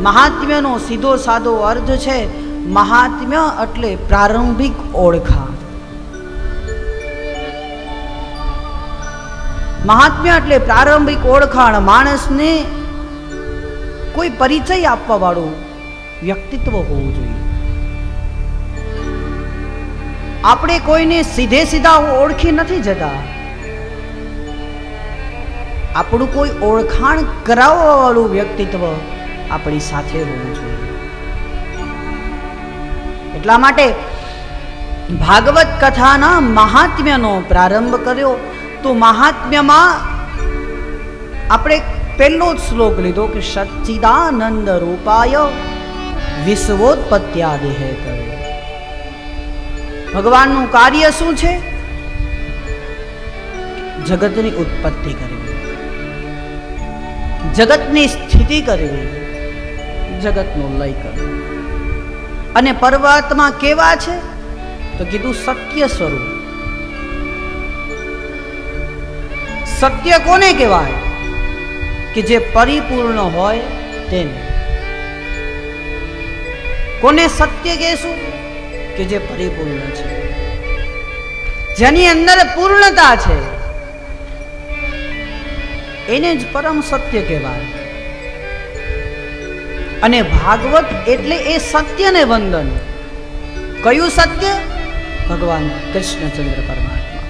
મહાત્મ્યનો સીધો સાદો અર્થ છે મહાત્મ્ય એટલે પ્રારંભિક ઓળખાણ મહાત્મ્ય એટલે પ્રારંભિક ઓળખાણ માણસને કોઈ પરિચય આપવા વાળું વ્યક્તિત્વ હોવું જોઈએ. આપણે કોઈને સીધે સીધા ઓળખી નથી જતા. આપણું કોઈ ઓળખાણ કરાવવા વાળું વ્યક્તિત્વ આપણી સાથે હોવું જોઈએ. એટલા માટે ભાગવત કથાના મહાત્મ્યનો પ્રારંભ કર્યો. તો મહાત્મ્યમાં આપણે પહેલો જ શ્લોક લીધો કે સચ્ચિદાનંદ રૂપાય વિશ્વોત્પત્યાદેહ કરે. ભગવાનનું કાર્ય શું છે? જગતની ઉત્પત્તિ કરવી. જગતની સ્થિતિ કરવી. જગતનો લય કર્યું અને પરમાત્મા કેવા છે? તો કીધું સત્ય સ્વરૂપ. સત્ય કોને કહેવાય? કે જે પરિપૂર્ણ હોય તેને. કોને સત્ય કહેશું? કે જે પરિપૂર્ણ છે. જેની અંદર પૂર્ણતા છે. એને જ પરમ સત્ય કહેવાય. અને ભાગવત એટલે એ સત્યને વંદન. કયું સત્ય? ભગવાન કૃષ્ણચંદ્ર પરમાત્મા.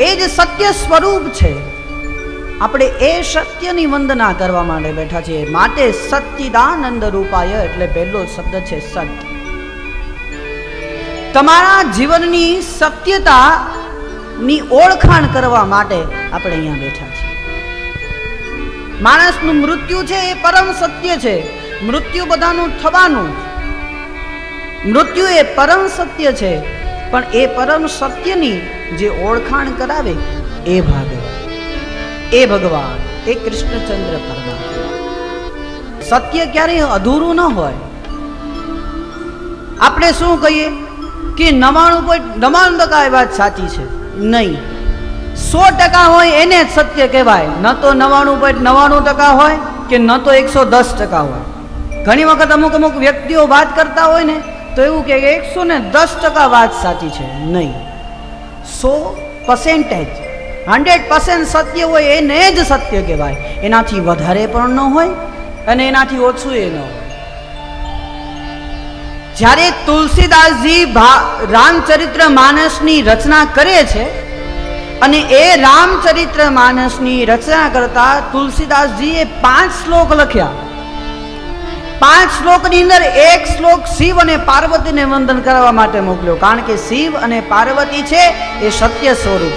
એ જ સત્ય સ્વરૂપ છે. આપણે એ સત્યની વંદના કરવા માટે બેઠા છીએ. માટે સચ્ચિદાનંદ રૂપાય એટલે પહેલો શબ્દ છે સત્ય તમારા જીવનની સત્યતાની ઓળખાણ કરવા માટે આપણે અહીંયા બેઠા છીએ. માણસનું મૃત્યુ છે એ પરમ સત્ય છે. મૃત્યુ બધાનું થવાનું. મૃત્યુ એ પરમ સત્ય છે. પણ એ પરમ સત્યની જે ઓળખાણ કરાવે એ ભાગવત. એ ભગવાન, એ કૃષ્ણચંદ્ર પરમાત્મા. સત્ય ક્યારેય અધૂરું ન હોય. આપણે શું કહીએ? કે નવાણું કોઈ નવાણું ટકા એ વાત સાચી છે. નહીં. સો ટકા હોય એને જ સત્ય કહેવાય. ન તો નવાણું પોઈન્ટ નવાણું ટકા હોય કે ન તો એકસો દસ ટકા હોય. ઘણી વખત અમુક અમુક વ્યક્તિઓ વાત કરતા હોય ને, તો એવું કે એકસો ને દસ ટકા વાત સાચી છે. નહીં. સો પર્સેન્ટેજ હંડ્રેડ પર્સન્ટ સત્ય હોય એને જ સત્ય કહેવાય. એનાથી વધારે પણ ન હોય અને એનાથી ઓછું એ ન હોય. જ્યારે તુલસીદાસજી રામચરિત્ર માનસની રચના કરે છે અને એ રામચરિત્ર માનસની રચના કરતા તુલસીદાસજીએ પાંચ શ્લોક લખ્યા. પાંચ શ્લોકની અંદર એક શ્લોક શિવ અને પાર્વતીને વંદન કરવા માટે મોકલ્યો. કારણ કે શિવ અને પાર્વતી છે, એ સત્ય સ્વરૂપ છે.